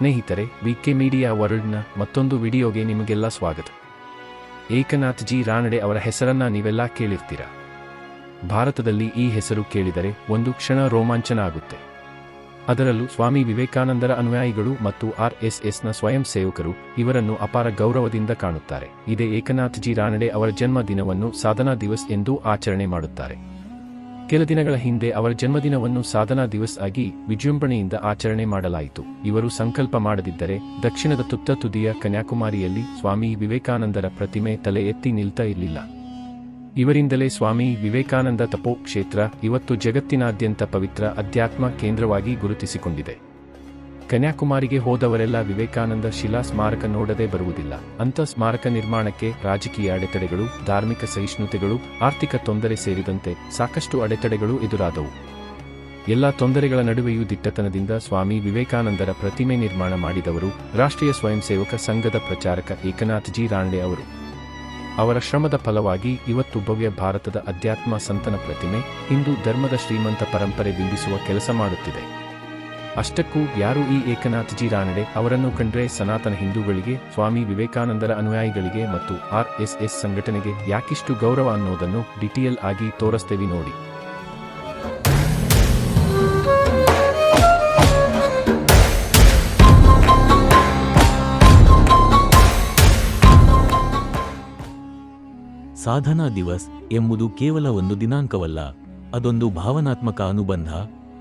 ಸ್ನೇಹಿತರೆ, ವಿಕೆ ಮೀಡಿಯಾ ವರ್ಲ್ಡ್ನ ಮತ್ತೊಂದು ವಿಡಿಯೋಗೆ ನಿಮಗೆಲ್ಲ ಸ್ವಾಗತ. ಏಕನಾಥ್ ಜಿ ರಾನಡೆ ಅವರ ಹೆಸರನ್ನ ನೀವೆಲ್ಲ ಕೇಳಿರ್ತೀರ? ಭಾರತದಲ್ಲಿ ಈ ಹೆಸರು ಕೇಳಿದರೆ ಒಂದು ಕ್ಷಣ ರೋಮಾಂಚನ ಆಗುತ್ತೆ ಅದರಲ್ಲೂ ಸ್ವಾಮಿ ವಿವೇಕಾನಂದರ ಅನುಯಾಯಿಗಳು ಮತ್ತು ಆರ್ ಎಸ್ ಎಸ್ನ ಸ್ವಯಂ ಸೇವಕರು ಇವರನ್ನು ಅಪಾರ ಗೌರವದಿಂದ ಕಾಣುತ್ತಾರೆ. ಇದೇ ಏಕನಾಥ್ ಜಿ ರಾನಡೆ ಅವರ ಜನ್ಮ ದಿನವನ್ನು ಸಾಧನಾ ದಿವಸ್ ಎಂದು ಆಚರಣೆ ಮಾಡುತ್ತಾರೆ. ಕೆಲ ದಿನಗಳ ಹಿಂದೆ ಅವರ ಜನ್ಮದಿನವನ್ನು ಸಾಧನಾ ದಿವಸ್ ಆಗಿ ವಿಜೃಂಭಣೆಯಿಂದ ಆಚರಣೆ ಮಾಡಲಾಯಿತು. ಇವರು ಸಂಕಲ್ಪ ಮಾಡದಿದ್ದರೆ ದಕ್ಷಿಣದ ತುತ್ತ ತುದಿಯ ಕನ್ಯಾಕುಮಾರಿಯಲ್ಲಿ ಸ್ವಾಮಿ ವಿವೇಕಾನಂದರ ಪ್ರತಿಮೆ ತಲೆ ಎತ್ತಿ ನಿಲ್ತಾ ಇರಲಿಲ್ಲ. ಇವರಿಂದಲೇ ಸ್ವಾಮಿ ವಿವೇಕಾನಂದ ತಪೋ ಕ್ಷೇತ್ರ ಇವತ್ತು ಜಗತ್ತಿನಾದ್ಯಂತ ಪವಿತ್ರ ಅಧ್ಯಾತ್ಮ ಕೇಂದ್ರವಾಗಿ ಗುರುತಿಸಿಕೊಂಡಿದೆ. ಕನ್ಯಾಕುಮಾರಿಗೆ ಹೋದವರೆಲ್ಲ ವಿವೇಕಾನಂದ ಶಿಲಾ ಸ್ಮಾರಕ ನೋಡದೆ ಬರುವುದಿಲ್ಲ. ಅಂತ ಸ್ಮಾರಕ ನಿರ್ಮಾಣಕ್ಕೆ ರಾಜಕೀಯ ಅಡೆತಡೆಗಳು, ಧಾರ್ಮಿಕ ಸಹಿಷ್ಣುತೆಗಳು, ಆರ್ಥಿಕ ತೊಂದರೆ ಸೇರಿದಂತೆ ಸಾಕಷ್ಟು ಅಡೆತಡೆಗಳು ಎದುರಾದವು. ಎಲ್ಲ ತೊಂದರೆಗಳ ನಡುವೆಯೂ ದಿಟ್ಟತನದಿಂದ ಸ್ವಾಮಿ ವಿವೇಕಾನಂದರ ಪ್ರತಿಮೆ ನಿರ್ಮಾಣ ಮಾಡಿದವರು ರಾಷ್ಟ್ರೀಯ ಸ್ವಯಂ ಸೇವಕ ಸಂಘದ ಪ್ರಚಾರಕ ಏಕನಾಥ್ ಜಿ ರಾಂಡೆ ಅವರು. ಅವರ ಶ್ರಮದ ಫಲವಾಗಿ ಇವತ್ತು ಭವ್ಯ ಭಾರತದ ಅಧ್ಯಾತ್ಮ ಸಂತನ ಪ್ರತಿಮೆ, ಹಿಂದೂ ಧರ್ಮದ ಶ್ರೀಮಂತ ಪರಂಪರೆ ಬಿಂಬಿಸುವ ಕೆಲಸ ಮಾಡುತ್ತಿದೆ. ಅಷ್ಟಕ್ಕೂ ಯಾರು ಈ ಏಕನಾಥ್ ಜಿ ರಾನಡೆ ಅವರನ್ನು ಕಂಡ್ರೆ ಸನಾತನ ಹಿಂದೂಗಳಿಗೆ, ಸ್ವಾಮಿ ವಿವೇಕಾನಂದರ ಅನುಯಾಯಿಗಳಿಗೆ ಮತ್ತು ಆರ್ ಎಸ್ ಎಸ್ ಸಂಘಟನೆಗೆ ಯಾಕಿಷ್ಟು ಗೌರವ ಅನ್ನೋದನ್ನು ಡಿಟಿಎಲ್ ಆಗಿ ತೋರಿಸ್ತೇವೆ ನೋಡಿ. ಸಾಧನಾ ದಿವಸ್ ಎಂಬುದು ಕೇವಲ ಒಂದು ದಿನಾಂಕವಲ್ಲ, ಅದೊಂದು ಭಾವನಾತ್ಮಕ ಅನುಬಂಧ.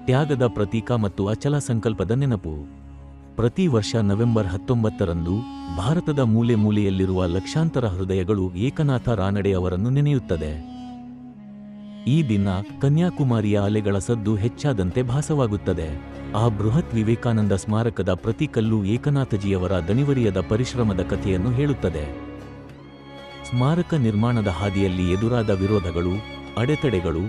ತ್ಯಾಗದ ಪ್ರತೀಕ ಮತ್ತು ಅಚಲ ಸಂಕಲ್ಪದ ನೆನಪು. ಪ್ರತಿ ವರ್ಷ ನವೆಂಬರ್ ಹತ್ತೊಂಬತ್ತರಂದು ಭಾರತದ ಮೂಲೆ ಮೂಲೆಯಲ್ಲಿರುವ ಲಕ್ಷಾಂತರ ಹೃದಯಗಳು ಏಕನಾಥ ರಾನಡೆ ಅವರನ್ನು ನೆನೆಯುತ್ತದೆ. ಈ ದಿನ ಕನ್ಯಾಕುಮಾರಿಯ ಅಲೆಗಳ ಸದ್ದು ಹೆಚ್ಚಾದಂತೆ ಭಾಸವಾಗುತ್ತದೆ. ಆ ಬೃಹತ್ ವಿವೇಕಾನಂದ ಸ್ಮಾರಕದ ಪ್ರತಿ ಕಲ್ಲು ಏಕನಾಥಜಿಯವರ ದಣಿವರಿಯದ ಪರಿಶ್ರಮದ ಕಥೆಯನ್ನು ಹೇಳುತ್ತದೆ. ಸ್ಮಾರಕ ನಿರ್ಮಾಣದ ಹಾದಿಯಲ್ಲಿ ಎದುರಾದ ವಿರೋಧಗಳು, ಅಡೆತಡೆಗಳು,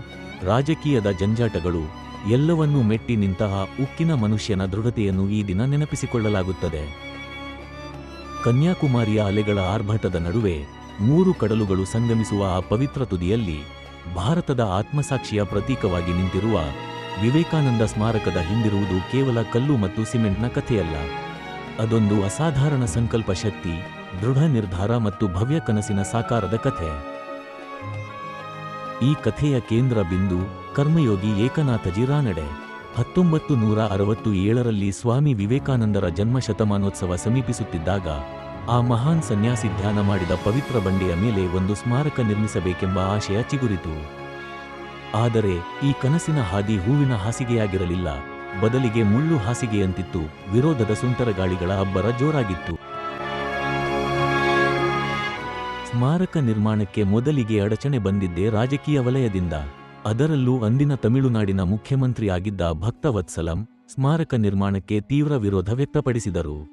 ರಾಜಕೀಯದ ಜಂಜಾಟಗಳು ಎಲ್ಲವನ್ನೂ ಮೆಟ್ಟಿ ನಿಂತಹ ಉಕ್ಕಿನ ಮನುಷ್ಯನ ದೃಢತೆಯನ್ನು ಈ ದಿನ ನೆನಪಿಸಿಕೊಳ್ಳಲಾಗುತ್ತದೆ. ಕನ್ಯಾಕುಮಾರಿಯ ಅಲೆಗಳ ಆರ್ಭಟದ ನಡುವೆ ಮೂರು ಕಡಲುಗಳು ಸಂಗಮಿಸುವ ಆ ಪವಿತ್ರ ತುದಿಯಲ್ಲಿ ಭಾರತದ ಆತ್ಮಸಾಕ್ಷಿಯ ಪ್ರತೀಕವಾಗಿ ನಿಂತಿರುವ ವಿವೇಕಾನಂದ ಸ್ಮಾರಕದ ಹಿಂದಿರುವುದು ಕೇವಲ ಕಲ್ಲು ಮತ್ತು ಸಿಮೆಂಟ್ನ ಕಥೆಯಲ್ಲ. ಅದೊಂದು ಅಸಾಧಾರಣ ಸಂಕಲ್ಪ ಶಕ್ತಿ, ದೃಢ ನಿರ್ಧಾರ ಮತ್ತು ಭವ್ಯ ಕನಸಿನ ಸಾಕಾರದ ಕಥೆ. ಈ ಕಥೆಯ ಕೇಂದ್ರ ಬಿಂದು ಕರ್ಮಯೋಗಿ ಏಕನಾಥಜಿ ಜಿರಾನಡೆ ಹತ್ತೊಂಬತ್ತು ನೂರ ಅರವತ್ತು ಏಳರಲ್ಲಿ ಸ್ವಾಮಿ ವಿವೇಕಾನಂದರ ಜನ್ಮ ಶತಮಾನೋತ್ಸವ ಸಮೀಪಿಸುತ್ತಿದ್ದಾಗ, ಆ ಮಹಾನ್ ಸನ್ಯಾಸಿ ಧ್ಯಾನ ಮಾಡಿದ ಪವಿತ್ರ ಬಂಡೆಯ ಮೇಲೆ ಒಂದು ಸ್ಮಾರಕ ನಿರ್ಮಿಸಬೇಕೆಂಬ ಆಶಯ ಚಿಗುರಿತು. ಆದರೆ, ಈ ಕನಸಿನ ಹಾದಿ ಹೂವಿನ ಹಾಸಿಗೆಯಾಗಿರಲಿಲ್ಲ. ಬದಲಿಗೆ ಮುಳ್ಳು ಹಾಸಿಗೆಯಂತಿತ್ತು. ವಿರೋಧದ ಸುಂಟರಗಾಳಿಗಳ ಅಬ್ಬರ ಜೋರಾಗಿತ್ತು. ಸ್ಮಾರಕ ನಿರ್ಮಾಣಕ್ಕೆ ಮೊದಲಿಗೆ ಅಡಚಣೆ ಬಂದಿದ್ದೇ ರಾಜಕೀಯ ವಲಯದಿಂದ. ಅದರಲ್ಲೂ ಅಂದಿನ ತಮಿಳುನಾಡಿನ ಮುಖ್ಯಮಂತ್ರಿಯಾಗಿದ್ದ ಭಕ್ತವತ್ಸಲಂ ಸ್ಮಾರಕ ನಿರ್ಮಾಣಕ್ಕೆ ತೀವ್ರ ವಿರೋಧ ವ್ಯಕ್ತಪಡಿಸಿದರು.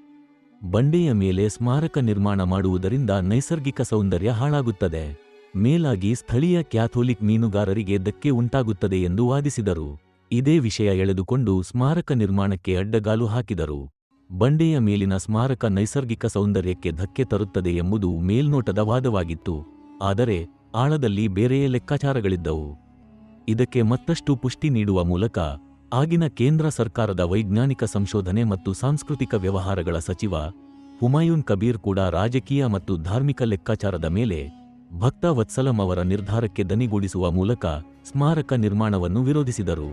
ಬಂಡೆಯ ಮೇಲೆ ಸ್ಮಾರಕ ನಿರ್ಮಾಣ ಮಾಡುವುದರಿಂದ ನೈಸರ್ಗಿಕ ಸೌಂದರ್ಯ ಹಾಳಾಗುತ್ತದೆ. ಮೇಲಾಗಿ ಸ್ಥಳೀಯ ಕ್ಯಾಥೋಲಿಕ್ ಮೀನುಗಾರರಿಗೆ ಧಕ್ಕೆ ಉಂಟಾಗುತ್ತದೆ ಎಂದು ವಾದಿಸಿದರು. ಇದೇ ವಿಷಯ ಎಳೆದುಕೊಂಡು ಸ್ಮಾರಕ ನಿರ್ಮಾಣಕ್ಕೆ ಅಡ್ಡಗಾಲು ಹಾಕಿದರು. ಬಂಡೆಯ ಮೇಲಿನ ಸ್ಮಾರಕ ನೈಸರ್ಗಿಕ ಸೌಂದರ್ಯಕ್ಕೆ ಧಕ್ಕೆ ತರುತ್ತದೆ ಎಂಬುದು ಮೇಲ್ನೋಟದ ವಾದವಾಗಿತ್ತು. ಆದರೆ ಆಳದಲ್ಲಿ ಬೇರೆಯೇ ಲೆಕ್ಕಾಚಾರಗಳಿದ್ದವು. ಇದಕ್ಕೆ ಮತ್ತಷ್ಟು ಪುಷ್ಟಿ ನೀಡುವ ಮೂಲಕ ಆಗಿನ ಕೇಂದ್ರ ಸರ್ಕಾರದ ವೈಜ್ಞಾನಿಕ ಸಂಶೋಧನೆ ಮತ್ತು ಸಾಂಸ್ಕೃತಿಕ ವ್ಯವಹಾರಗಳ ಸಚಿವ ಹುಮಾಯೂನ್ ಕಬೀರ್ ಕೂಡ ರಾಜಕೀಯ ಮತ್ತು ಧಾರ್ಮಿಕ ಲೆಕ್ಕಾಚಾರದ ಮೇಲೆ ಭಕ್ತ ವತ್ಸಲಂ ಅವರ ನಿರ್ಧಾರಕ್ಕೆ ದನಿಗೂಡಿಸುವ ಮೂಲಕ ಸ್ಮಾರಕ ನಿರ್ಮಾಣವನ್ನು ವಿರೋಧಿಸಿದರು.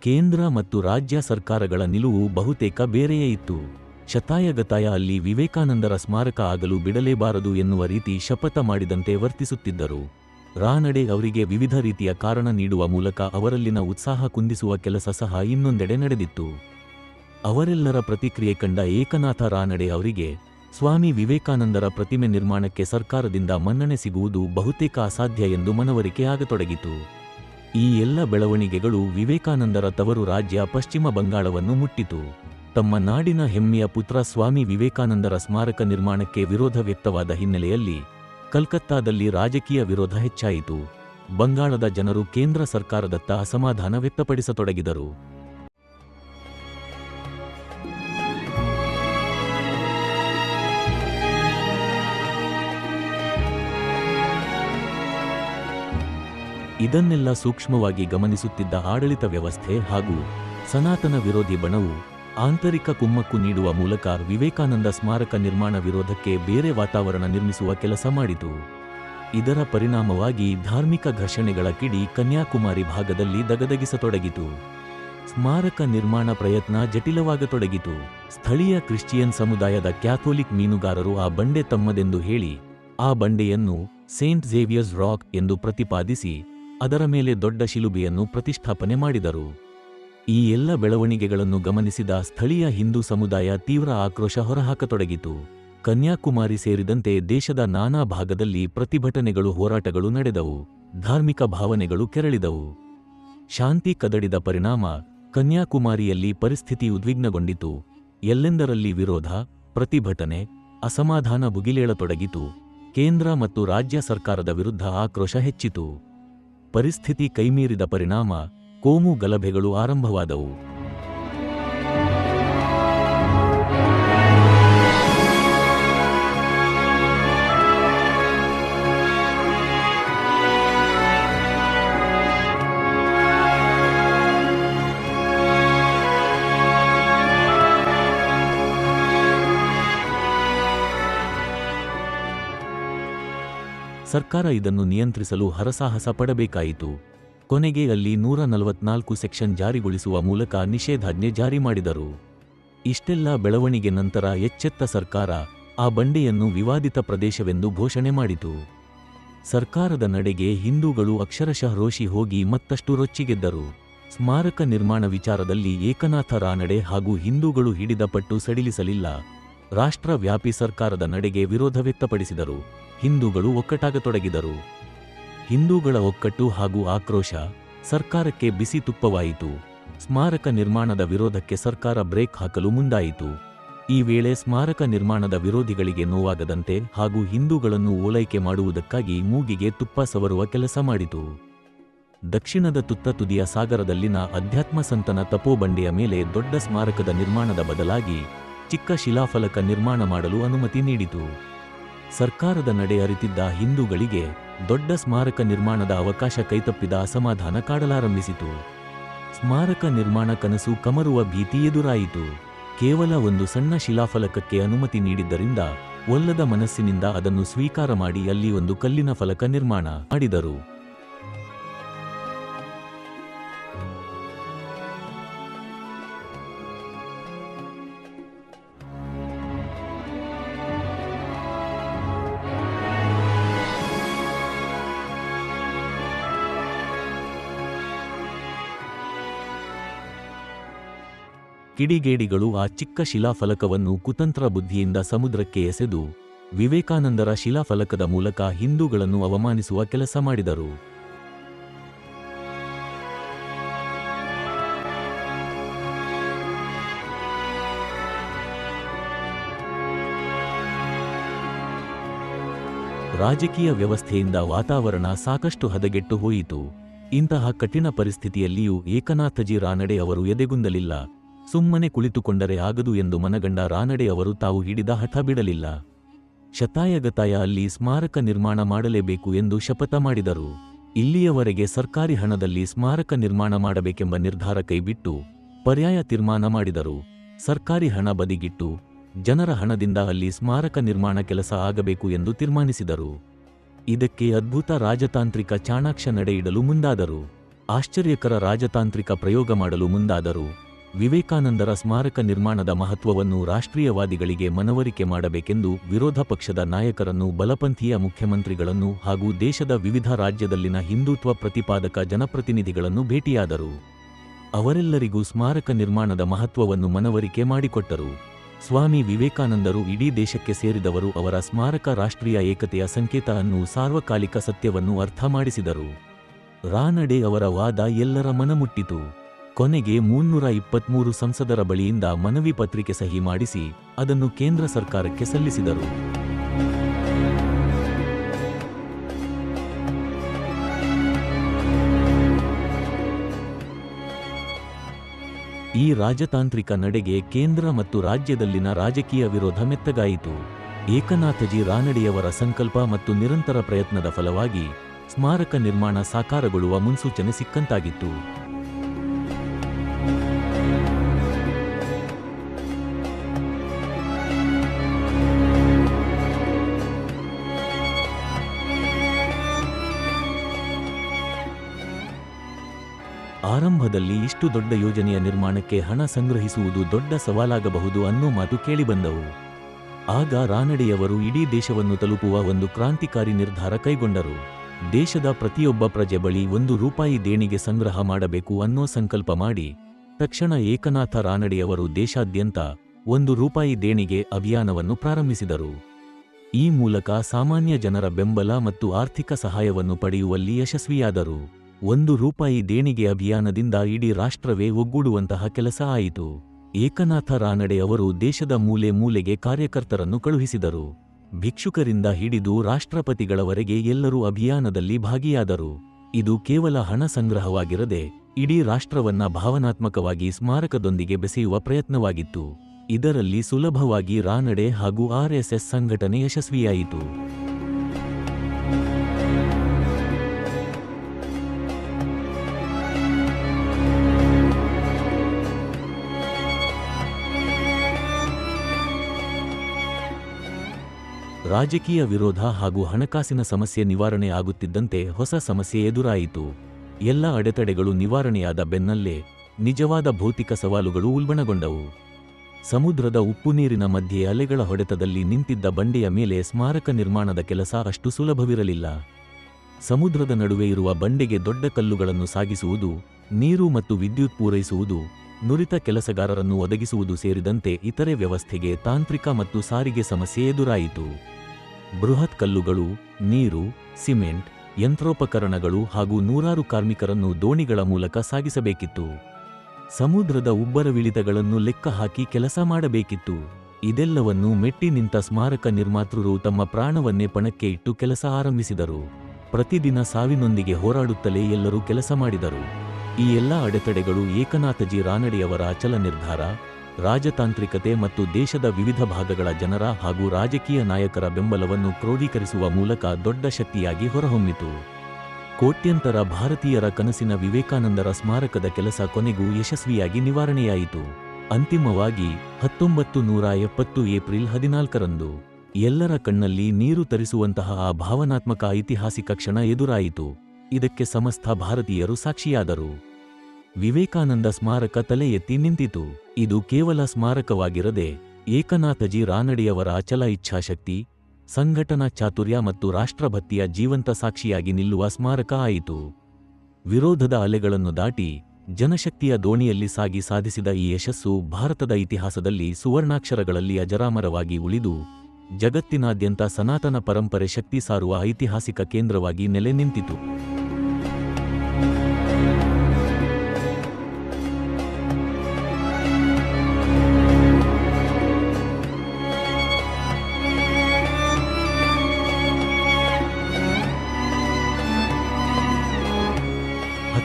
ಕೇಂದ್ರ ಮತ್ತು ರಾಜ್ಯ ಸರ್ಕಾರಗಳ ನಿಲುವು ಬಹುತೇಕ ಬೇರೆಯೇ ಇತ್ತು. ಶತಾಯಗತಾಯ ಅಲ್ಲಿ ವಿವೇಕಾನಂದರ ಸ್ಮಾರಕ ಆಗಲು ಬಿಡಲೇಬಾರದು ಎನ್ನುವ ರೀತಿ ಶಪಥ ಮಾಡಿದಂತೆ ವರ್ತಿಸುತ್ತಿದ್ದರು. ರಾನಡೆ ಅವರಿಗೆ ವಿವಿಧ ರೀತಿಯ ಕಾರಣ ನೀಡುವ ಮೂಲಕ ಅವರಲ್ಲಿನ ಉತ್ಸಾಹ ಕುಂದಿಸುವ ಕೆಲಸ ಸಹ ಇನ್ನೊಂದೆಡೆ ನಡೆದಿತ್ತು. ಅವರೆಲ್ಲರ ಪ್ರತಿಕ್ರಿಯೆ ಕಂಡ ಏಕನಾಥ ರಾನಡೆ ಅವರಿಗೆ ಸ್ವಾಮಿ ವಿವೇಕಾನಂದರ ಪ್ರತಿಮೆ ನಿರ್ಮಾಣಕ್ಕೆ ಸರ್ಕಾರದಿಂದ ಮನ್ನಣೆ ಸಿಗುವುದು ಬಹುತೇಕ ಅಸಾಧ್ಯ ಎಂದು ಮನವರಿಕೆ ಆಗತೊಡಗಿತು. ಈ ಎಲ್ಲ ಬೆಳವಣಿಗೆಗಳು ವಿವೇಕಾನಂದರ ತವರು ರಾಜ್ಯ ಪಶ್ಚಿಮ ಬಂಗಾಳವನ್ನು ಮುಟ್ಟಿತು. ತಮ್ಮ ನಾಡಿನ ಹೆಮ್ಮೆಯ ಪುತ್ರ ಸ್ವಾಮಿ ವಿವೇಕಾನಂದರ ಸ್ಮಾರಕ ನಿರ್ಮಾಣಕ್ಕೆ ವಿರೋಧ ವ್ಯಕ್ತವಾದ ಹಿನ್ನೆಲೆಯಲ್ಲಿ ಕಲ್ಕತ್ತಾದಲ್ಲಿ ರಾಜಕೀಯ ವಿರೋಧ ಹೆಚ್ಚಾಯಿತು. ಬಂಗಾಳದ ಜನರು ಕೇಂದ್ರ ಸರ್ಕಾರದತ್ತ ಅಸಮಾಧಾನ ವ್ಯಕ್ತಪಡಿಸತೊಡಗಿದರು. ಇದನ್ನೆಲ್ಲ ಸೂಕ್ಷ್ಮವಾಗಿ ಗಮನಿಸುತ್ತಿದ್ದ ಆಡಳಿತ ವ್ಯವಸ್ಥೆ ಹಾಗೂ ಸನಾತನ ವಿರೋಧಿ ಬಣವು ಆಂತರಿಕ ಕುಮ್ಮಕ್ಕು ನೀಡುವ ಮೂಲಕ ವಿವೇಕಾನಂದ ಸ್ಮಾರಕ ನಿರ್ಮಾಣ ವಿರೋಧಕ್ಕೆ ಬೇರೆ ವಾತಾವರಣ ನಿರ್ಮಿಸುವ ಕೆಲಸ ಮಾಡಿತು. ಇದರ ಪರಿಣಾಮವಾಗಿ ಧಾರ್ಮಿಕ ಘರ್ಷಣೆಗಳ ಕಿಡಿ ಕನ್ಯಾಕುಮಾರಿ ಭಾಗದಲ್ಲಿ ದಗದಗಿಸತೊಡಗಿತು. ಸ್ಮಾರಕ ನಿರ್ಮಾಣ ಪ್ರಯತ್ನ ಜಟಿಲವಾಗತೊಡಗಿತು. ಸ್ಥಳೀಯ ಕ್ರಿಶ್ಚಿಯನ್ ಸಮುದಾಯದ ಕ್ಯಾಥೋಲಿಕ್ ಮೀನುಗಾರರು ಆ ಬಂಡೆ ತಮ್ಮದೆಂದು ಹೇಳಿ, ಆ ಬಂಡೆಯನ್ನು ಸೇಂಟ್ ಝೇವಿಯರ್ಸ್ ರಾಕ್ ಎಂದು ಪ್ರತಿಪಾದಿಸಿ, ಅದರ ಮೇಲೆ ದೊಡ್ಡ ಶಿಲುಬೆಯನ್ನು ಪ್ರತಿಷ್ಠಾಪನೆ ಮಾಡಿದರು. ಈ ಎಲ್ಲ ಬೆಳವಣಿಗೆಗಳನ್ನು ಗಮನಿಸಿದ ಸ್ಥಳೀಯ ಹಿಂದೂ ಸಮುದಾಯ ತೀವ್ರ ಆಕ್ರೋಶ ಹೊರಹಾಕತೊಡಗಿತು. ಕನ್ಯಾಕುಮಾರಿ ಸೇರಿದಂತೆ ದೇಶದ ನಾನಾ ಭಾಗದಲ್ಲಿ ಪ್ರತಿಭಟನೆಗಳು, ಹೋರಾಟಗಳು ನಡೆದವು. ಧಾರ್ಮಿಕ ಭಾವನೆಗಳು ಕೆರಳಿದವು. ಶಾಂತಿ ಕದಡಿದ ಪರಿಣಾಮ ಕನ್ಯಾಕುಮಾರಿಯಲ್ಲಿ ಪರಿಸ್ಥಿತಿ ಉದ್ವಿಗ್ನಗೊಂಡಿತು. ಎಲ್ಲೆಂದರಲ್ಲಿ ವಿರೋಧ, ಪ್ರತಿಭಟನೆ, ಅಸಮಾಧಾನ ಭುಗಿಲೇಳತೊಡಗಿತು. ಕೇಂದ್ರ ಮತ್ತು ರಾಜ್ಯ ಸರ್ಕಾರದ ವಿರುದ್ಧ ಆಕ್ರೋಶ ಹೆಚ್ಚಿತು. ಪರಿಸ್ಥಿತಿ ಕೈಮೀರಿದ ಪರಿಣಾಮ ಕೋಮು ಗಲಭೆಗಳು ಆರಂಭವಾದವು. ಸರ್ಕಾರ ಇದನ್ನು ನಿಯಂತ್ರಿಸಲು ಹರಸಾಹಸ ಪಡಬೇಕಾಯಿತು. ಕೊನೆಗೆ ಅಲ್ಲಿ ನೂರ ನಲವತ್ನಾಲ್ಕು ಸೆಕ್ಷನ್ ಜಾರಿಗೊಳಿಸುವ ಮೂಲಕ ನಿಷೇಧಾಜ್ಞೆ ಜಾರಿ ಮಾಡಿದರು. ಇಷ್ಟೆಲ್ಲ ಬೆಳವಣಿಗೆ ನಂತರ ಎಚ್ಚೆತ್ತ ಸರ್ಕಾರ ಆ ಬಂಡೆಯನ್ನು ವಿವಾದಿತ ಪ್ರದೇಶವೆಂದು ಘೋಷಣೆ ಮಾಡಿತು. ಸರ್ಕಾರದ ನಡೆಗೆ ಹಿಂದೂಗಳು ಅಕ್ಷರಶಃ ರೋಷಿ ಹೋಗಿ ಮತ್ತಷ್ಟು ರೊಚ್ಚಿಗೆದ್ದರು. ಸ್ಮಾರಕ ನಿರ್ಮಾಣ ವಿಚಾರದಲ್ಲಿ ಏಕನಾಥ ರಾನಡೆ ಹಾಗೂ ಹಿಂದೂಗಳು ಹಿಡಿದ ಪಟ್ಟು ಸಡಿಲಿಸಲಿಲ್ಲ. ರಾಷ್ಟ್ರವ್ಯಾಪಿ ಸರ್ಕಾರದ ನಡೆಗೆ ವಿರೋಧ ವ್ಯಕ್ತಪಡಿಸಿದರು. ಹಿಂದೂಗಳು ಒಕ್ಕಟಾಗತೊಡಗಿದರು. ಹಿಂದೂಗಳ ಒಕ್ಕಟ್ಟು ಹಾಗೂ ಆಕ್ರೋಶ ಸರ್ಕಾರಕ್ಕೆ ಬಿಸಿ ತುಪ್ಪವಾಯಿತು. ಸ್ಮಾರಕ ನಿರ್ಮಾಣದ ವಿರೋಧಕ್ಕೆ ಸರ್ಕಾರ ಬ್ರೇಕ್ ಹಾಕಲು ಮುಂದಾಯಿತು. ಈ ವೇಳೆ ಸ್ಮಾರಕ ನಿರ್ಮಾಣದ ವಿರೋಧಿಗಳಿಗೆ ನೋವಾಗದಂತೆ ಹಾಗೂ ಹಿಂದೂಗಳನ್ನು ಓಲೈಕೆ ಮಾಡುವುದಕ್ಕಾಗಿ ಮೂಗಿಗೆ ತುಪ್ಪ ಸವರುವ ಕೆಲಸ ಮಾಡಿತು. ದಕ್ಷಿಣದ ತುತ್ತ ತುದಿಯ ಸಾಗರದಲ್ಲಿನ ಅಧ್ಯಾತ್ಮ ಸಂತನ ತಪೋಬಂಡೆಯ ಮೇಲೆ ದೊಡ್ಡ ಸ್ಮಾರಕದ ನಿರ್ಮಾಣದ ಬದಲಾಗಿ ಚಿಕ್ಕ ಶಿಲಾಫಲಕ ನಿರ್ಮಾಣ ಮಾಡಲು ಅನುಮತಿ ನೀಡಿತು. ಸರ್ಕಾರದ ನಡೆ ಅರಿತಿದ್ದ ಹಿಂದೂಗಳಿಗೆ ದೊಡ್ಡ ಸ್ಮಾರಕ ನಿರ್ಮಾಣದ ಅವಕಾಶ ಕೈತಪ್ಪಿದ ಅಸಮಾಧಾನ ಕಾಡಲಾರಂಭಿಸಿತು. ಸ್ಮಾರಕ ನಿರ್ಮಾಣ ಕನಸು ಕಮರುವ ಭೀತಿ ಎದುರಾಯಿತು. ಕೇವಲ ಒಂದು ಸಣ್ಣ ಶಿಲಾಫಲಕಕ್ಕೆ ಅನುಮತಿ ನೀಡಿದ್ದರಿಂದ ಒಲ್ಲದ ಮನಸ್ಸಿನಿಂದ ಅದನ್ನು ಸ್ವೀಕಾರ ಮಾಡಿ ಅಲ್ಲಿ ಒಂದು ಕಲ್ಲಿನ ಫಲಕ ನಿರ್ಮಾಣ ಮಾಡಿದರು. ಕಿಡಿಗೇಡಿಗಳು ಆ ಚಿಕ್ಕ ಶಿಲಾಫಲಕವನ್ನು ಕುತಂತ್ರ ಬುದ್ಧಿಯಿಂದ ಸಮುದ್ರಕ್ಕೆ ಎಸೆದು, ವಿವೇಕಾನಂದರ ಶಿಲಾಫಲಕದ ಮೂಲಕ ಹಿಂದೂಗಳನ್ನು ಅವಮಾನಿಸುವ ಕೆಲಸ ಮಾಡಿದರು. ರಾಜಕೀಯ ವ್ಯವಸ್ಥೆಯಿಂದ ವಾತಾವರಣ ಸಾಕಷ್ಟು ಹದಗೆಟ್ಟು ಹೋಯಿತು. ಇಂತಹ ಕಠಿಣ ಪರಿಸ್ಥಿತಿಯಲ್ಲಿಯೂ ಏಕನಾಥಜಿ ರಾನಡೆ ಅವರು ಎದೆಗುಂದಲಿಲ್ಲ. ಸುಮ್ಮನೆ ಕುಳಿತುಕೊಂಡರೆ ಆಗದು ಎಂದು ಮನಗಂಡ ರಾನಡೆ ಅವರು ತಾವು ಹಿಡಿದ ಹಠ ಬಿಡಲಿಲ್ಲ. ಶತಾಯಗತಾಯ ಅಲ್ಲಿ ಸ್ಮಾರಕ ನಿರ್ಮಾಣ ಮಾಡಲೇಬೇಕು ಎಂದು ಶಪಥ ಮಾಡಿದರು. ಇಲ್ಲಿಯವರೆಗೆ ಸರ್ಕಾರಿ ಹಣದಲ್ಲಿ ಸ್ಮಾರಕ ನಿರ್ಮಾಣ ಮಾಡಬೇಕೆಂಬ ನಿರ್ಧಾರ ಕೈಬಿಟ್ಟು ಪರ್ಯಾಯ ತೀರ್ಮಾನ ಮಾಡಿದರು. ಸರ್ಕಾರಿ ಹಣ ಬದಿಗಿಟ್ಟು ಜನರ ಹಣದಿಂದ ಅಲ್ಲಿ ಸ್ಮಾರಕ ನಿರ್ಮಾಣ ಕೆಲಸ ಆಗಬೇಕು ಎಂದು ತೀರ್ಮಾನಿಸಿದರು. ಇದಕ್ಕೆ ಅದ್ಭುತ ರಾಜತಾಂತ್ರಿಕ ಚಾಣಾಕ್ಷ ನಡೆಯಿಡಲು ಮುಂದಾದರು. ಆಶ್ಚರ್ಯಕರ ರಾಜತಾಂತ್ರಿಕ ಪ್ರಯೋಗ ಮಾಡಲು ಮುಂದಾದರು. ವಿವೇಕಾನಂದರ ಸ್ಮಾರಕ ನಿರ್ಮಾಣದ ಮಹತ್ವವನ್ನು ರಾಷ್ಟ್ರೀಯವಾದಿಗಳಿಗೆ ಮನವರಿಕೆ ಮಾಡಬೇಕೆಂದು ವಿರೋಧ ಪಕ್ಷದ ನಾಯಕರನ್ನು ಬಲಪಂಥೀಯ ಮುಖ್ಯಮಂತ್ರಿಗಳನ್ನು ಹಾಗೂ ದೇಶದ ವಿವಿಧ ರಾಜ್ಯದಲ್ಲಿನ ಹಿಂದುತ್ವ ಪ್ರತಿಪಾದಕ ಜನಪ್ರತಿನಿಧಿಗಳನ್ನು ಭೇಟಿಯಾದರು. ಅವರೆಲ್ಲರಿಗೂ ಸ್ಮಾರಕ ನಿರ್ಮಾಣದ ಮಹತ್ವವನ್ನು ಮನವರಿಕೆ ಮಾಡಿಕೊಟ್ಟರು. ಸ್ವಾಮಿ ವಿವೇಕಾನಂದರು ಇಡೀ ದೇಶಕ್ಕೆ ಸೇರಿದವರು ಅವರ ಸ್ಮಾರಕ ರಾಷ್ಟ್ರೀಯ ಏಕತೆಯ ಸಂಕೇತ ಅನ್ನು ಸಾರ್ವಕಾಲಿಕ ಸತ್ಯವನ್ನು ಅರ್ಥ ಮಾಡಿಸಿದರು. ರಾನಡೆ ಅವರ ವಾದ ಎಲ್ಲರ ಮನಮುಟ್ಟಿತು. ಕೊನೆಗೆ ಮುನ್ನೂರ ಇಪ್ಪತ್ಮೂರು ಸಂಸದರ ಬಳಿಯಿಂದ ಮನವಿ ಪತ್ರಿಕೆ ಸಹಿ ಮಾಡಿಸಿ ಅದನ್ನು ಕೇಂದ್ರ ಸರ್ಕಾರಕ್ಕೆ ಸಲ್ಲಿಸಿದರು. ಈ ರಾಜತಾಂತ್ರಿಕ ನಡೆಗೆ ಕೇಂದ್ರ ಮತ್ತು ರಾಜ್ಯದಲ್ಲಿನ ರಾಜಕೀಯ ವಿರೋಧ ಮೆತ್ತಗಾಯಿತು. ಏಕನಾಥಜಿ ರಾನಡೆಯವರ ಸಂಕಲ್ಪ ಮತ್ತು ನಿರಂತರ ಪ್ರಯತ್ನದ ಫಲವಾಗಿ ಸ್ಮಾರಕ ನಿರ್ಮಾಣ ಸಾಕಾರಗೊಳ್ಳುವ ಮುನ್ಸೂಚನೆ ಸಿಕ್ಕಂತಾಗಿತ್ತು. ಆರಂಭದಲ್ಲಿ ಇಷ್ಟು ದೊಡ್ಡ ಯೋಜನೆಯ ನಿರ್ಮಾಣಕ್ಕೆ ಹಣ ಸಂಗ್ರಹಿಸುವುದು ದೊಡ್ಡ ಸವಾಲಾಗಬಹುದು ಅನ್ನೋ ಮಾತು ಕೇಳಿಬಂದವು. ಆಗ ರಾನಡೆಯವರು ಇಡೀ ದೇಶವನ್ನು ತಲುಪುವ ಒಂದು ಕ್ರಾಂತಿಕಾರಿ ನಿರ್ಧಾರ ಕೈಗೊಂಡರು. ದೇಶದ ಪ್ರತಿಯೊಬ್ಬ ಪ್ರಜೆ ಬಳಿ ಒಂದು ರೂಪಾಯಿ ದೇಣಿಗೆ ಸಂಗ್ರಹ ಮಾಡಬೇಕು ಅನ್ನೋ ಸಂಕಲ್ಪ ಮಾಡಿ, ತಕ್ಷಣ ಏಕನಾಥ ರಾನಡೆಯವರು ದೇಶಾದ್ಯಂತ ಒಂದು ರೂಪಾಯಿ ದೇಣಿಗೆ ಅಭಿಯಾನವನ್ನು ಪ್ರಾರಂಭಿಸಿದರು. ಈ ಮೂಲಕ ಸಾಮಾನ್ಯ ಜನರ ಬೆಂಬಲ ಮತ್ತು ಆರ್ಥಿಕ ಸಹಾಯವನ್ನು ಪಡೆಯುವಲ್ಲಿ ಯಶಸ್ವಿಯಾದರು. ಒಂದು ರೂಪಾಯಿ ದೇಣಿಗೆ ಅಭಿಯಾನದಿಂದ ಇಡೀ ರಾಷ್ಟ್ರವೇ ಒಗ್ಗೂಡುವಂತಹ ಕೆಲಸ ಆಯಿತು. ಏಕನಾಥ ರಾನಡೆ ಅವರು ದೇಶದ ಮೂಲೆ ಮೂಲೆಗೆ ಕಾರ್ಯಕರ್ತರನ್ನು ಕಳುಹಿಸಿದರು. ಭಿಕ್ಷುಕರಿಂದ ಹಿಡಿದು ರಾಷ್ಟ್ರಪತಿಗಳವರೆಗೆ ಎಲ್ಲರೂ ಅಭಿಯಾನದಲ್ಲಿ ಭಾಗಿಯಾದರು. ಇದು ಕೇವಲ ಹಣ ಸಂಗ್ರಹವಾಗಿರದೆ, ಇಡೀ ರಾಷ್ಟ್ರವನ್ನ ಭಾವನಾತ್ಮಕವಾಗಿ ಸ್ಮಾರಕದೊಂದಿಗೆ ಬೆಸೆಯುವ ಪ್ರಯತ್ನವಾಗಿತ್ತು. ಇದರಲ್ಲಿ ಸುಲಭವಾಗಿ ರಾನಡೆ ಹಾಗೂ ಆರ್ಎಸ್ಎಸ್ ಸಂಘಟನೆ ಯಶಸ್ವಿಯಾಯಿತು. ರಾಜಕೀಯ ವಿರೋಧ ಹಾಗೂ ಹಣಕಾಸಿನ ಸಮಸ್ಯೆ ನಿವಾರಣೆ ಆಗುತ್ತಿದ್ದಂತೆ ಹೊಸ ಸಮಸ್ಯೆ ಎದುರಾಯಿತು. ಎಲ್ಲ ಅಡೆತಡೆಗಳು ನಿವಾರಣೆಯಾದ ಬೆನ್ನಲ್ಲೇ ನಿಜವಾದ ಭೌತಿಕ ಸವಾಲುಗಳು ಉಲ್ಬಣಗೊಂಡವು. ಸಮುದ್ರದ ಉಪ್ಪು ನೀರಿನ ಮಧ್ಯೆ ಅಲೆಗಳ ಹೊಡೆತದಲ್ಲಿ ನಿಂತಿದ್ದ ಬಂಡೆಯ ಮೇಲೆ ಸ್ಮಾರಕ ನಿರ್ಮಾಣದ ಕೆಲಸ ಅಷ್ಟು ಸುಲಭವಿರಲಿಲ್ಲ. ಸಮುದ್ರದ ನಡುವೆ ಇರುವ ಬಂಡೆಗೆ ದೊಡ್ಡ ಕಲ್ಲುಗಳನ್ನು ಸಾಗಿಸುವುದು ನೀರು ಮತ್ತು ವಿದ್ಯುತ್ ಪೂರೈಸುವುದು, ನುರಿತ ಕೆಲಸಗಾರರನ್ನು ಒದಗಿಸುವುದು ಸೇರಿದಂತೆ ಇತರೆ ವ್ಯವಸ್ಥೆಗೆ ತಾಂತ್ರಿಕ ಮತ್ತು ಸಾರಿಗೆ ಸಮಸ್ಯೆ ಎದುರಾಯಿತು. ಬೃಹತ್ ಕಲ್ಲುಗಳು, ನೀರು, ಸಿಮೆಂಟ್, ಯಂತ್ರೋಪಕರಣಗಳು ಹಾಗೂ ನೂರಾರು ಕಾರ್ಮಿಕರನ್ನು ದೋಣಿಗಳ ಮೂಲಕ ಸಾಗಿಸಬೇಕಿತ್ತು. ಸಮುದ್ರದ ಉಬ್ಬರವಿಳಿತಗಳನ್ನು ಲೆಕ್ಕ ಹಾಕಿ ಕೆಲಸ ಮಾಡಬೇಕಿತ್ತು. ಇದೆಲ್ಲವನ್ನು ಮೆಟ್ಟಿ ನಿಂತ ಸ್ಮಾರಕ ನಿರ್ಮಾತೃರು ತಮ್ಮ ಪ್ರಾಣವನ್ನೇ ಪಣಕ್ಕೆ ಇಟ್ಟು ಕೆಲಸ ಆರಂಭಿಸಿದರು. ಪ್ರತಿದಿನ ಸಾವಿನೊಂದಿಗೆ ಹೋರಾಡುತ್ತಲೇ ಎಲ್ಲರೂ ಕೆಲಸ ಮಾಡಿದರು. ಈ ಎಲ್ಲ ಅಡೆತಡೆಗಳು ಏಕನಾಥಜಿ ರಾನಡೆಯವರ ಅಚಲ ನಿರ್ಧಾರ, ರಾಜತಾಂತ್ರಿಕತೆ ಮತ್ತು ದೇಶದ ವಿವಿಧ ಭಾಗಗಳ ಜನರ ಹಾಗೂ ರಾಜಕೀಯ ನಾಯಕರ ಬೆಂಬಲವನ್ನು ಕ್ರೋಢೀಕರಿಸುವ ಮೂಲಕ ದೊಡ್ಡ ಶಕ್ತಿಯಾಗಿ ಹೊರಹೊಮ್ಮಿತು. ಕೋಟ್ಯಂತರ ಭಾರತೀಯರ ಕನಸಿನ ವಿವೇಕಾನಂದರ ಸ್ಮಾರಕದ ಕೆಲಸ ಕೊನೆಗೂ ಯಶಸ್ವಿಯಾಗಿ ನಿವಾರಣೆಯಾಯಿತು. ಅಂತಿಮವಾಗಿ ಹತ್ತೊಂಬತ್ತು ನೂರ ಎಪ್ಪತ್ತು ಏಪ್ರಿಲ್ ಹದಿನಾಲ್ಕರಂದು ಎಲ್ಲರ ಕಣ್ಣಲ್ಲಿ ನೀರು ತರಿಸುವಂತಹ ಆ ಭಾವನಾತ್ಮಕ ಐತಿಹಾಸಿಕ ಕ್ಷಣ ಎದುರಾಯಿತು. ಇದಕ್ಕೆ ಸಮಸ್ತ ಭಾರತೀಯರು ಸಾಕ್ಷಿಯಾದರು. ವಿವೇಕಾನಂದ ಸ್ಮಾರಕ ತಲೆ ಎತ್ತಿ ನಿಂತಿತು. ಇದು ಕೇವಲ ಸ್ಮಾರಕವಾಗಿರದೆ ಏಕನಾಥಜಿ ರಾನಡೆಯವರ ಅಚಲ ಇಚ್ಛಾಶಕ್ತಿ, ಸಂಘಟನಾ ಚಾತುರ್ಯ ಮತ್ತು ರಾಷ್ಟ್ರಭಕ್ತಿಯ ಜೀವಂತ ಸಾಕ್ಷಿಯಾಗಿ ನಿಲ್ಲುವ ಸ್ಮಾರಕ ಆಯಿತು. ವಿರೋಧದ ಅಲೆಗಳನ್ನು ದಾಟಿ ಜನಶಕ್ತಿಯ ದೋಣಿಯಲ್ಲಿ ಸಾಗಿ ಸಾಧಿಸಿದ ಈ ಯಶಸ್ಸು ಭಾರತದ ಇತಿಹಾಸದಲ್ಲಿ ಸುವರ್ಣಾಕ್ಷರಗಳಲ್ಲಿ ಅಜರಾಮರವಾಗಿ ಉಳಿದು, ಜಗತ್ತಿನಾದ್ಯಂತ ಸನಾತನ ಪರಂಪರೆ ಶಕ್ತಿ ಸಾರುವ ಐತಿಹಾಸಿಕ ಕೇಂದ್ರವಾಗಿ ನೆಲೆ ನಿಂತಿತು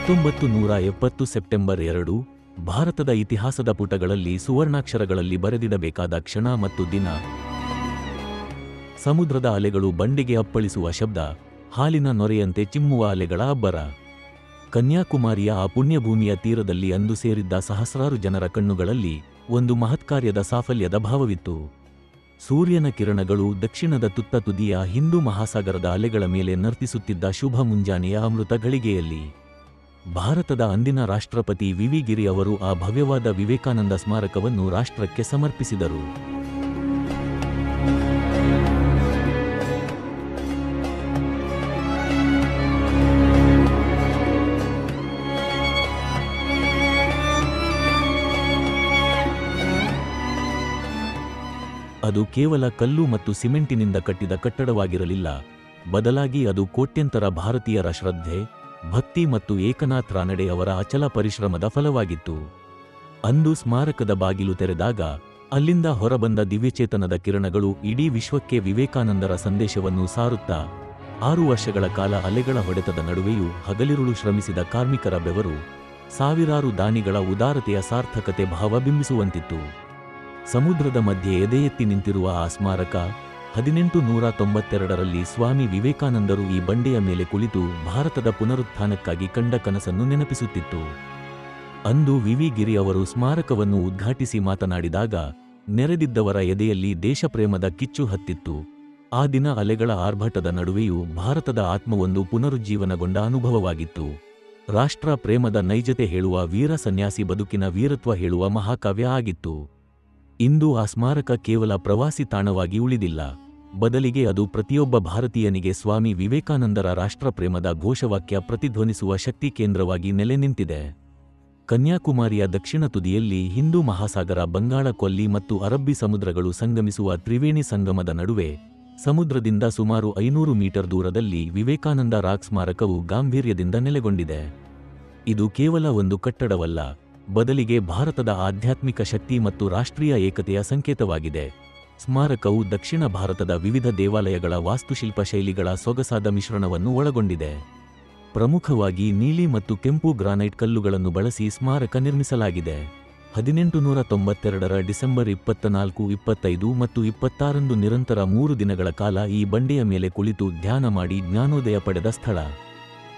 ಹತ್ತೊಂಬತ್ತು ನೂರ ಎಪ್ಪತ್ತು ಸೆಪ್ಟೆಂಬರ್ ಎರಡು, ಭಾರತದ ಇತಿಹಾಸದ ಪುಟಗಳಲ್ಲಿ ಸುವರ್ಣಾಕ್ಷರಗಳಲ್ಲಿ ಬರೆದಿಡಬೇಕಾದ ಕ್ಷಣ ಮತ್ತು ದಿನ. ಸಮುದ್ರದ ಅಲೆಗಳು ಬಂಡೆಗೆ ಅಪ್ಪಳಿಸುವ ಶಬ್ದ, ಹಾಲಿನ ನೊರೆಯಂತೆ ಚಿಮ್ಮುವ ಅಲೆಗಳ ಅಬ್ಬರ. ಕನ್ಯಾಕುಮಾರಿಯ ಆ ಪುಣ್ಯಭೂಮಿಯ ತೀರದಲ್ಲಿ ಅಂದು ಸೇರಿದ್ದ ಸಹಸ್ರಾರು ಜನರ ಕಣ್ಣುಗಳಲ್ಲಿ ಒಂದು ಮಹತ್ಕಾರ್ಯದ ಸಾಫಲ್ಯದ ಭಾವವಿತ್ತು. ಸೂರ್ಯನ ಕಿರಣಗಳು ದಕ್ಷಿಣದ ತುತ್ತ ತುದಿಯ ಹಿಂದೂ ಮಹಾಸಾಗರದ ಅಲೆಗಳ ಮೇಲೆ ನರ್ತಿಸುತ್ತಿದ್ದ ಶುಭ ಮುಂಜಾನೆಯ ಅಮೃತ ಗಳಿಗೆಯಲ್ಲಿ. ಭಾರತದ ಅಂದಿನ ರಾಷ್ಟ್ರಪತಿ ವಿವಿ ಗಿರಿ ಅವರು ಆ ಭವ್ಯವಾದ ವಿವೇಕಾನಂದ ಸ್ಮಾರಕವನ್ನು ರಾಷ್ಟ್ರಕ್ಕೆ ಸಮರ್ಪಿಸಿದರು. ಅದು ಕೇವಲ ಕಲ್ಲು ಮತ್ತು ಸಿಮೆಂಟಿನಿಂದ ಕಟ್ಟಿದ ಕಟ್ಟಡವಾಗಿರಲಿಲ್ಲ. ಬದಲಾಗಿ ಅದು ಕೋಟ್ಯಂತರ ಭಾರತೀಯರ ಶ್ರದ್ಧೆ ಭಕ್ತಿ ಮತ್ತು ಏಕನಾಥ್ ರಾನಡೆ ಅವರ ಅಚಲ ಪರಿಶ್ರಮದ ಫಲವಾಗಿತ್ತು. ಅಂದು ಸ್ಮಾರಕದ ಬಾಗಿಲು ತೆರೆದಾಗ ಅಲ್ಲಿಂದ ಹೊರಬಂದ ದಿವ್ಯಚೇತನದ ಕಿರಣಗಳು ಇಡೀ ವಿಶ್ವಕ್ಕೆ ವಿವೇಕಾನಂದರ ಸಂದೇಶವನ್ನು ಸಾರುತ್ತಾ, ಆರು ವರ್ಷಗಳ ಕಾಲ ಅಲೆಗಳ ಹೊಡೆತದ ನಡುವೆಯೂ ಹಗಲಿರುಳು ಶ್ರಮಿಸಿದ ಕಾರ್ಮಿಕರ ಬೆವರು ಸಾವಿರಾರು ದಾನಿಗಳ ಉದಾರತೆಯ ಸಾರ್ಥಕತೆ ಭಾವ ಬಿಂಬಿಸುವಂತಿತ್ತು ಸಮುದ್ರದ ಮಧ್ಯೆ ಎದೆಯೆತ್ತಿ ನಿಂತಿರುವ ಆ ಸ್ಮಾರಕ ಹದಿನೆಂಟು ನೂರ ತೊಂಬತ್ತೆರಡರಲ್ಲಿ ಸ್ವಾಮಿ ವಿವೇಕಾನಂದರು ಈ ಬಂಡೆಯ ಮೇಲೆ ಕುಳಿತು ಭಾರತದ ಪುನರುತ್ಥಾನಕ್ಕಾಗಿ ಕಂಡ ಕನಸನ್ನು ನೆನಪಿಸುತ್ತಿತ್ತು. ಅಂದು ವಿವಿಗಿರಿ ಅವರು ಸ್ಮಾರಕವನ್ನು ಉದ್ಘಾಟಿಸಿ ಮಾತನಾಡಿದಾಗ, ನೆರೆದಿದ್ದವರ ಎದೆಯಲ್ಲಿ ದೇಶಪ್ರೇಮದ ಕಿಚ್ಚು ಹತ್ತಿತ್ತು. ಆ ದಿನ ಅಲೆಗಳ ಆರ್ಭಟದ ನಡುವೆಯೂ ಭಾರತದ ಆತ್ಮವೊಂದು ಪುನರುಜ್ಜೀವನಗೊಂಡ ಅನುಭವವಾಗಿತ್ತು. ರಾಷ್ಟ್ರ ಪ್ರೇಮದ ನೈಜತೆ ಹೇಳುವ ವೀರ ಸನ್ಯಾಸಿ ಬದುಕಿನ ವೀರತ್ವ ಹೇಳುವ ಮಹಾಕಾವ್ಯ ಆಗಿತ್ತು. ಇಂದು ಆ ಸ್ಮಾರಕ ಕೇವಲ ಪ್ರವಾಸಿ ತಾಣವಾಗಿ ಉಳಿದಿಲ್ಲ. ಬದಲಿಗೆ ಅದು ಪ್ರತಿಯೊಬ್ಬ ಭಾರತೀಯನಿಗೆ ಸ್ವಾಮಿ ವಿವೇಕಾನಂದರ ರಾಷ್ಟ್ರಪ್ರೇಮದ ಘೋಷವಾಕ್ಯ ಪ್ರತಿಧ್ವನಿಸುವ ಶಕ್ತಿ ಕೇಂದ್ರವಾಗಿ ನೆಲೆ ನಿಂತಿದೆ ಕನ್ಯಾಕುಮಾರಿಯ ದಕ್ಷಿಣ ತುದಿಯಲ್ಲಿ ಹಿಂದೂ ಮಹಾಸಾಗರ ಬಂಗಾಳ ಕೊಲ್ಲಿ ಮತ್ತು ಅರಬ್ಬಿ ಸಮುದ್ರಗಳು ಸಂಗಮಿಸುವ ತ್ರಿವೇಣಿ ಸಂಗಮದ ನಡುವೆ, ಸಮುದ್ರದಿಂದ ಸುಮಾರು ಐನೂರು ಮೀಟರ್ ದೂರದಲ್ಲಿ ವಿವೇಕಾನಂದ ರಾಕ್ ಸ್ಮಾರಕವು ಗಾಂಭೀರ್ಯದಿಂದ ನೆಲೆಗೊಂಡಿದೆ. ಇದು ಕೇವಲ ಒಂದು ಕಟ್ಟಡವಲ್ಲ ಬದಲಿಗೆ ಭಾರತದ ಆಧ್ಯಾತ್ಮಿಕ ಶಕ್ತಿ ಮತ್ತು ರಾಷ್ಟ್ರೀಯ ಏಕತೆಯ ಸಂಕೇತವಾಗಿದೆ. ಸ್ಮಾರಕವು ದಕ್ಷಿಣ ಭಾರತದ ವಿವಿಧ ದೇವಾಲಯಗಳ ವಾಸ್ತುಶಿಲ್ಪ ಶೈಲಿಗಳ ಸೊಗಸಾದ ಮಿಶ್ರಣವನ್ನು ಒಳಗೊಂಡಿದೆ. ಪ್ರಮುಖವಾಗಿ ನೀಲಿ ಮತ್ತು ಕೆಂಪು ಗ್ರಾನೈಟ್ ಕಲ್ಲುಗಳನ್ನು ಬಳಸಿ ಸ್ಮಾರಕ ನಿರ್ಮಿಸಲಾಗಿದೆ. ಹದಿನೆಂಟು ನೂರ ತೊಂಬತ್ತೆರಡರ ಡಿಸೆಂಬರ್ ಇಪ್ಪತ್ತನಾಲ್ಕು ಇಪ್ಪತ್ತೈದು ಮತ್ತು ಇಪ್ಪತ್ತಾರಂದು ನಿರಂತರ ಮೂರು ದಿನಗಳ ಕಾಲ ಈ ಬಂಡೆಯ ಮೇಲೆ ಕುಳಿತು ಧ್ಯಾನ ಮಾಡಿ ಜ್ಞಾನೋದಯ ಪಡೆದ ಸ್ಥಳ.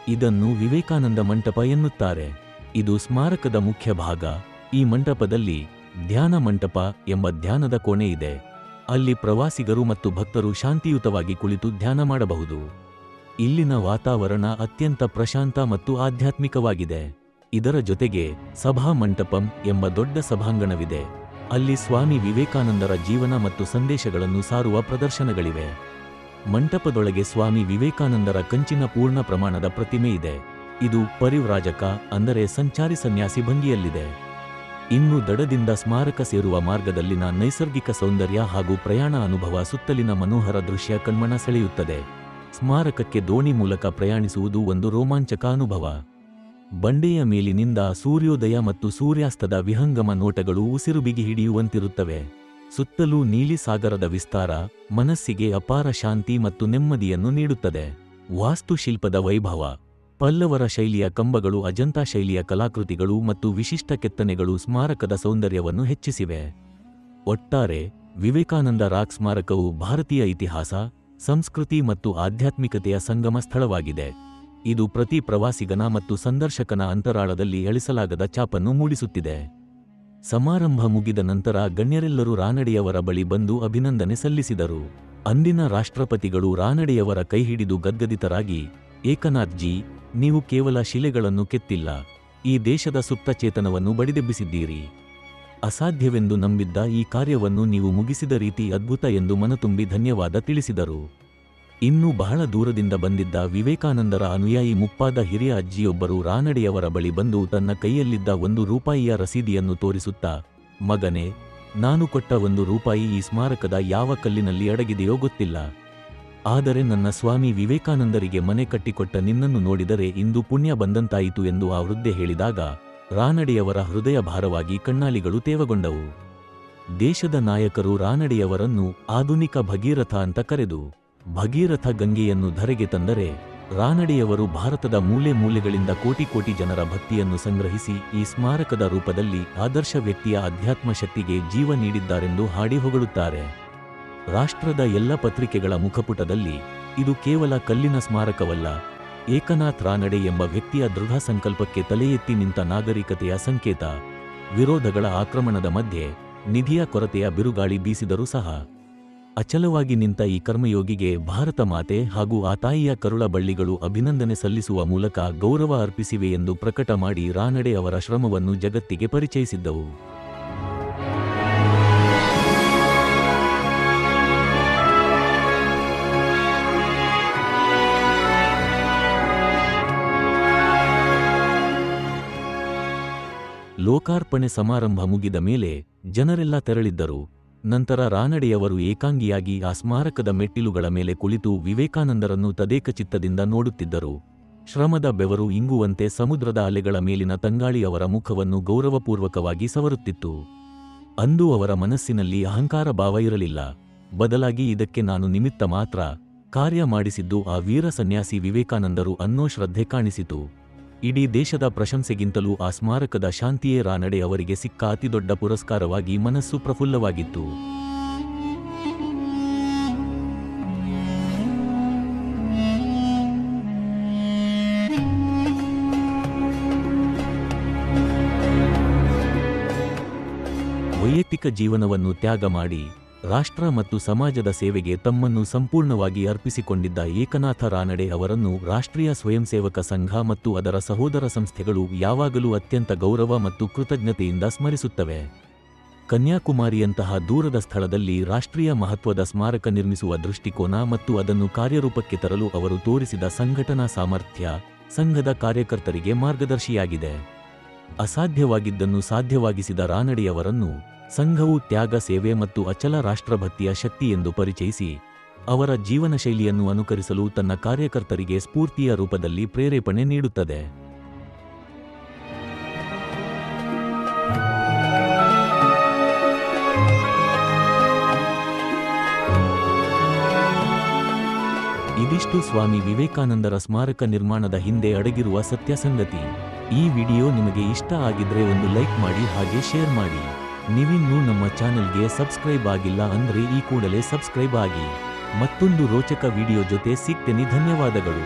ಇದನ್ನು ವಿವೇಕಾನಂದ ಮಂಟಪ ಎನ್ನುತ್ತಾರೆ. ಇದು ಸ್ಮಾರಕದ ಮುಖ್ಯ ಭಾಗ. ಈ ಮಂಟಪದಲ್ಲಿ ಧ್ಯಾನ ಮಂಟಪ ಎಂಬ ಧ್ಯಾನದ ಕೋಣೆ ಇದೆ. ಅಲ್ಲಿ ಪ್ರವಾಸಿಗರು ಮತ್ತು ಭಕ್ತರು ಶಾಂತಿಯುತವಾಗಿ ಕುಳಿತು ಧ್ಯಾನ ಮಾಡಬಹುದು. ಇಲ್ಲಿನ ವಾತಾವರಣ ಅತ್ಯಂತ ಪ್ರಶಾಂತ ಮತ್ತು ಆಧ್ಯಾತ್ಮಿಕವಾಗಿದೆ. ಇದರ ಜೊತೆಗೆ ಸಭಾ ಮಂಟಪಂ ಎಂಬ ದೊಡ್ಡ ಸಭಾಂಗಣವಿದೆ. ಅಲ್ಲಿ ಸ್ವಾಮಿ ವಿವೇಕಾನಂದರ ಜೀವನ ಮತ್ತು ಸಂದೇಶಗಳನ್ನು ಸಾರುವ ಪ್ರದರ್ಶನಗಳಿವೆ. ಮಂಟಪದೊಳಗೆ ಸ್ವಾಮಿ ವಿವೇಕಾನಂದರ ಕಂಚಿನ ಪೂರ್ಣ ಪ್ರಮಾಣದ ಪ್ರತಿಮೆ ಇದೆ. ಇದು ಪರಿವ್ರಾಜಕ ಅಂದರೆ ಸಂಚಾರಿ ಸನ್ಯಾಸಿ ಭಂಗಿಯಲ್ಲಿದೆ. ಇನ್ನು ದಡದಿಂದ ಸ್ಮಾರಕ ಸೇರುವ ಮಾರ್ಗದಲ್ಲಿನ ನೈಸರ್ಗಿಕ ಸೌಂದರ್ಯ ಹಾಗೂ ಪ್ರಯಾಣ ಅನುಭವ ಸುತ್ತಲಿನ ಮನೋಹರ ದೃಶ್ಯ ಕಣ್ಮನ ಸೆಳೆಯುತ್ತದೆ. ಸ್ಮಾರಕಕ್ಕೆ ದೋಣಿ ಮೂಲಕ ಪ್ರಯಾಣಿಸುವುದು ಒಂದು ರೋಮಾಂಚಕ ಅನುಭವ. ಬಂಡೆಯ ಮೇಲಿನಿಂದ ಸೂರ್ಯೋದಯ ಮತ್ತು ಸೂರ್ಯಾಸ್ತದ ವಿಹಂಗಮ ನೋಟಗಳು ಉಸಿರು ಬಿಗಿ ಹಿಡಿಯುವಂತಿರುತ್ತವೆ. ಸುತ್ತಲೂ ನೀಲಿ ಸಾಗರದ ವಿಸ್ತಾರ, ಮನಸ್ಸಿಗೆ ಅಪಾರ ಶಾಂತಿ ಮತ್ತು ನೆಮ್ಮದಿಯನ್ನು ನೀಡುತ್ತದೆ. ವಾಸ್ತುಶಿಲ್ಪದ ವೈಭವ. ಪಲ್ಲವರ ಶೈಲಿಯ ಕಂಬಗಳು ಅಜಂತಾ ಶೈಲಿಯ ಕಲಾಕೃತಿಗಳು ಮತ್ತು ವಿಶಿಷ್ಟ ಕೆತ್ತನೆಗಳು ಸ್ಮಾರಕದ ಸೌಂದರ್ಯವನ್ನು ಹೆಚ್ಚಿಸಿವೆ. ಒಟ್ಟಾರೆ, ವಿವೇಕಾನಂದ ರಾಕ್ ಸ್ಮಾರಕವು ಭಾರತೀಯ ಇತಿಹಾಸ, ಸಂಸ್ಕೃತಿ ಮತ್ತು ಆಧ್ಯಾತ್ಮಿಕತೆಯ ಸಂಗಮ ಸ್ಥಳವಾಗಿದೆ. ಇದು ಪ್ರತಿ ಪ್ರವಾಸಿಗನ ಮತ್ತು ಸಂದರ್ಶಕನ ಅಂತರಾಳದಲ್ಲಿ ಎಳಿಸಲಾಗದ ಚಾಪನ್ನು ಮೂಡಿಸುತ್ತಿದೆ. ಸಮಾರಂಭ ಮುಗಿದ ನಂತರ ಗಣ್ಯರೆಲ್ಲರೂ ರಾನಡೆಯವರ ಬಳಿ ಬಂದು ಅಭಿನಂದನೆ ಸಲ್ಲಿಸಿದರು. ಅಂದಿನ ರಾಷ್ಟ್ರಪತಿಗಳು ರಾನಡೆಯವರ ಕೈಹಿಡಿದು ಗದ್ಗದಿತರಾಗಿ ಏಕನಾಥ್ ಜಿ ನೀವು ಕೇವಲ ಶಿಲೆಗಳನ್ನು ಕೆತ್ತಿಲ್ಲ, ಈ ದೇಶದ ಸುಪ್ತ ಚೇತನವನ್ನು ಬಡಿದೆಬ್ಬಿಸಿದ್ದೀರಿ. ಅಸಾಧ್ಯವೆಂದು ನಂಬಿದ್ದ ಈ ಕಾರ್ಯವನ್ನು ನೀವು ಮುಗಿಸಿದ ರೀತಿ ಅದ್ಭುತ ಎಂದು ಮನತುಂಬಿ ಧನ್ಯವಾದ ತಿಳಿಸಿದರು. ಇನ್ನೂ ಬಹಳ ದೂರದಿಂದ ಬಂದಿದ್ದ ವಿವೇಕಾನಂದರ ಅನುಯಾಯಿ ಮುಪ್ಪಾದ ಹಿರಿಯ ಅಜ್ಜಿಯೊಬ್ಬರು ರಾನಡೆಯವರ ಬಳಿ ಬಂದು ತನ್ನ ಕೈಯಲ್ಲಿದ್ದ ಒಂದು ರೂಪಾಯಿಯ ರಸೀದಿಯನ್ನು ತೋರಿಸುತ್ತಾ, ಮಗನೇ, ನಾನು ಕೊಟ್ಟ ಒಂದು ರೂಪಾಯಿ ಈ ಸ್ಮಾರಕದ ಯಾವ ಕಲ್ಲಿನಲ್ಲಿ ಅಡಗಿದೆಯೋ ಗೊತ್ತಿಲ್ಲ. ಆದರೆ ನನ್ನ ಸ್ವಾಮಿ ವಿವೇಕಾನಂದರಿಗೆ ಮನೆ ಕಟ್ಟಿಕೊಟ್ಟ ನಿನ್ನನ್ನು ನೋಡಿದರೆ ಇಂದು ಪುಣ್ಯ ಬಂದಂತಾಯಿತು ಎಂದು ಆ ವೃದ್ಧೆ ಹೇಳಿದಾಗ, ರಾನಡೆಯವರ ಹೃದಯ ಭಾರವಾಗಿ ಕಣ್ಣಾಲಿಗಳು ತೇವಗೊಂಡವು. ದೇಶದ ನಾಯಕರು ರಾನಡೆಯವರನ್ನು ಆಧುನಿಕ ಭಗೀರಥ ಅಂತ ಕರೆದು, ಭಗೀರಥ ಗಂಗೆಯನ್ನು ಧರೆಗೆ ತಂದರೆ, ರಾನಡೆಯವರು ಭಾರತದ ಮೂಲೆ ಮೂಲೆಗಳಿಂದ ಕೋಟಿ ಕೋಟಿ ಜನರ ಭಕ್ತಿಯನ್ನು ಸಂಗ್ರಹಿಸಿ ಈ ಸ್ಮಾರಕದ ರೂಪದಲ್ಲಿ ಆದರ್ಶ ವ್ಯಕ್ತಿಯ ಅಧ್ಯಾತ್ಮ ಶಕ್ತಿಗೆ ಜೀವ ನೀಡಿದ್ದಾರೆಂದು ಹಾಡಿ ಹೊಗಳುತ್ತಾರೆ. ರಾಷ್ಟ್ರದ ಎಲ್ಲ ಪತ್ರಿಕೆಗಳ ಮುಖಪುಟದಲ್ಲಿ ಇದು ಕೇವಲ ಕಲ್ಲಿನ ಸ್ಮಾರಕವಲ್ಲ, ಏಕನಾಥ್ ರಾನಡೆ ಎಂಬ ವ್ಯಕ್ತಿಯ ದೃಢ ಸಂಕಲ್ಪಕ್ಕೆ ತಲೆ ಎತ್ತಿ ನಿಂತ ನಾಗರಿಕತೆಯ ಸಂಕೇತ, ವಿರೋಧಗಳ ಆಕ್ರಮಣದ ಮಧ್ಯೆ ನಿಧಿಯ ಕೊರತೆಯ ಬಿರುಗಾಳಿ ಬೀಸಿದರೂ ಸಹ. ಅಚಲವಾಗಿ ನಿಂತ ಈ ಕರ್ಮಯೋಗಿಗೆ ಭಾರತ ಮಾತೆ ಹಾಗೂ ಆ ತಾಯಿಯ ಕರುಳ ಬಳ್ಳಿಗಳು ಅಭಿನಂದನೆ ಸಲ್ಲಿಸುವ ಮೂಲಕ ಗೌರವ ಅರ್ಪಿಸಿವೆ ಎಂದು ಪ್ರಕಟ ಮಾಡಿ ರಾನಡೆ ಅವರ ಶ್ರಮವನ್ನು ಜಗತ್ತಿಗೆ ಪರಿಚಯಿಸಿದ್ದವು. ಲೋಕಾರ್ಪಣೆ ಸಮಾರಂಭ ಮುಗಿದ ಮೇಲೆ ಜನರೆಲ್ಲ ತೆರಳಿದ್ದರು. ನಂತರ ರಾನಡೆಯವರು ಏಕಾಂಗಿಯಾಗಿ ಆ ಸ್ಮಾರಕದ ಮೆಟ್ಟಿಲುಗಳ ಮೇಲೆ ಕುಳಿತು ವಿವೇಕಾನಂದರನ್ನು ತದೇಕಚಿತ್ತದಿಂದ ನೋಡುತ್ತಿದ್ದರು. ಶ್ರಮದ ಬೆವರು ಇಂಗುವಂತೆ ಸಮುದ್ರದ ಅಲೆಗಳ ಮೇಲಿನ ತಂಗಾಳಿಯವರ ಮುಖವನ್ನು ಗೌರವಪೂರ್ವಕವಾಗಿ ಸವರುತ್ತಿತ್ತು. ಅಂದು ಅವರ ಮನಸ್ಸಿನಲ್ಲಿ ಅಹಂಕಾರ ಭಾವ ಇರಲಿಲ್ಲ. ಬದಲಾಗಿ ಇದಕ್ಕೆ ನಾನು ನಿಮಿತ್ತ ಮಾತ್ರ ಕಾರ್ಯ ಮಾಡಿಸಿದ್ದು ಆ ವೀರ ಸನ್ಯಾಸಿ ವಿವೇಕಾನಂದರು ಅನ್ನೋ ಶ್ರದ್ಧೆ ಕಾಣಿಸಿತು. ಇಡೀ ದೇಶದ ಪ್ರಶಂಸೆಗಿಂತಲೂ ಆ ಸ್ಮಾರಕದ ಶಾಂತಿಯೇ ರಾನಡೆ ಅವರಿಗೆ ಸಿಕ್ಕ ಅತಿದೊಡ್ಡ ಪುರಸ್ಕಾರವಾಗಿ ಮನಸ್ಸು ಪ್ರಫುಲ್ಲವಾಗಿತ್ತು. ವೈಯಕ್ತಿಕ ಜೀವನವನ್ನು ತ್ಯಾಗ ಮಾಡಿ ರಾಷ್ಟ್ರ ಮತ್ತು ಸಮಾಜದ ಸೇವೆಗೆ ತಮ್ಮನ್ನು ಸಂಪೂರ್ಣವಾಗಿ ಅರ್ಪಿಸಿಕೊಂಡಿದ್ದ ಏಕನಾಥ ರಾನಡೆ ಅವರನ್ನು ರಾಷ್ಟ್ರೀಯ ಸ್ವಯಂ ಸೇವಕ ಸಂಘ ಮತ್ತು ಅದರ ಸಹೋದರ ಸಂಸ್ಥೆಗಳು ಯಾವಾಗಲೂ ಅತ್ಯಂತ ಗೌರವ ಮತ್ತು ಕೃತಜ್ಞತೆಯಿಂದ ಸ್ಮರಿಸುತ್ತವೆ. ಕನ್ಯಾಕುಮಾರಿಯಂತಹ ದೂರದ ಸ್ಥಳದಲ್ಲಿ ರಾಷ್ಟ್ರೀಯ ಮಹತ್ವದ ಸ್ಮಾರಕ ನಿರ್ಮಿಸುವ ದೃಷ್ಟಿಕೋನ ಮತ್ತು ಅದನ್ನು ಕಾರ್ಯರೂಪಕ್ಕೆ ತರಲು ಅವರು ತೋರಿಸಿದ ಸಂಘಟನಾ ಸಾಮರ್ಥ್ಯ ಸಂಘದ ಕಾರ್ಯಕರ್ತರಿಗೆ ಮಾರ್ಗದರ್ಶಿಯಾಗಿದೆ. ಅಸಾಧ್ಯವಾಗಿದ್ದನ್ನು ಸಾಧ್ಯವಾಗಿಸಿದ ರಾನಡೆಯವರನ್ನು ಸಂಘವು ತ್ಯಾಗ, ಸೇವೆ ಮತ್ತು ಅಚಲ ರಾಷ್ಟ್ರಭಕ್ತಿಯ ಶಕ್ತಿ ಎಂದು ಪರಿಚಯಿಸಿ, ಅವರ ಜೀವನ ಶೈಲಿಯನ್ನು ಅನುಕರಿಸಲು ತನ್ನ ಕಾರ್ಯಕರ್ತರಿಗೆ ಸ್ಫೂರ್ತಿಯ ರೂಪದಲ್ಲಿ ಪ್ರೇರೇಪಣೆ ನೀಡುತ್ತದೆ. ಇದಿಷ್ಟು ಸ್ವಾಮಿ ವಿವೇಕಾನಂದರ ಸ್ಮಾರಕ ನಿರ್ಮಾಣದ ಹಿಂದೆ ಅಡಗಿರುವ ಸತ್ಯಸಂಗತಿ. ಈ ವಿಡಿಯೋ ನಿಮಗೆ ಇಷ್ಟ ಆಗಿದ್ರೆ ಒಂದು ಲೈಕ್ ಮಾಡಿ ಹಾಗೆ ಶೇರ್ ಮಾಡಿ. ನೀವಿನ್ನೂ ನಮ್ಮ ಚಾನೆಲ್ಗೆ ಸಬ್ಸ್ಕ್ರೈಬ್ ಆಗಿಲ್ಲ ಅಂದ್ರೆ ಈ ಕೂಡಲೇ ಸಬ್ಸ್ಕ್ರೈಬ್ ಆಗಿ ಮತ್ತೊಂದು ರೋಚಕ ವಿಡಿಯೋ ಜೊತೆ ಸಿಗ್ತೇನೆ ಧನ್ಯವಾದಗಳು